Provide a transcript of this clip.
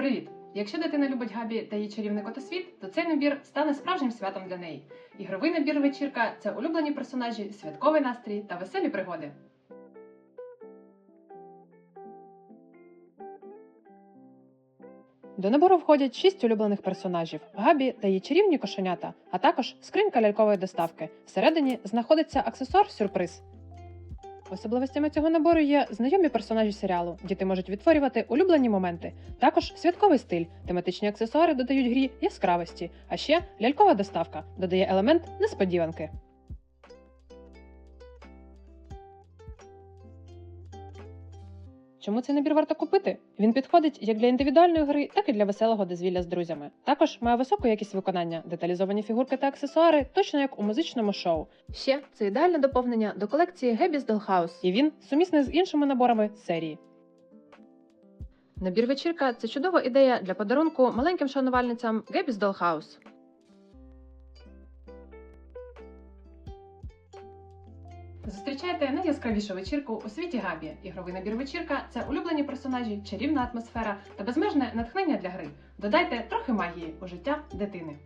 Привіт! Якщо дитина любить Габі та її чарівний котосвіт, то цей набір стане справжнім святом для неї. Ігровий набір вечірка це улюблені персонажі, святковий настрій та веселі пригоди. До набору входять шість улюблених персонажів: Габі та її чарівні кошенята, а також скринька лялькової доставки. Всередині знаходиться аксесуар-сюрприз. Особливостями цього набору є знайомі персонажі серіалу. Діти можуть відтворювати улюблені моменти. Також святковий стиль, тематичні аксесуари додають грі яскравості, а ще лялькова доставка додає елемент несподіванки. Чому цей набір варто купити? Він підходить як для індивідуальної гри, так і для веселого дозвілля з друзями. Також має високу якість виконання, деталізовані фігурки та аксесуари, точно як у музичному шоу. Ще це ідеальне доповнення до колекції Gabby's Dollhouse, і він сумісний з іншими наборами серії. Набір вечірка це чудова ідея для подарунку маленьким шанувальницям Gabby's Dollhouse. Зустрічайте найяскравішу вечірку у світі Габі. Ігровий набір вечірка це улюблені персонажі, чарівна атмосфера та безмежне натхнення для гри. Додайте трохи магії у життя дитини.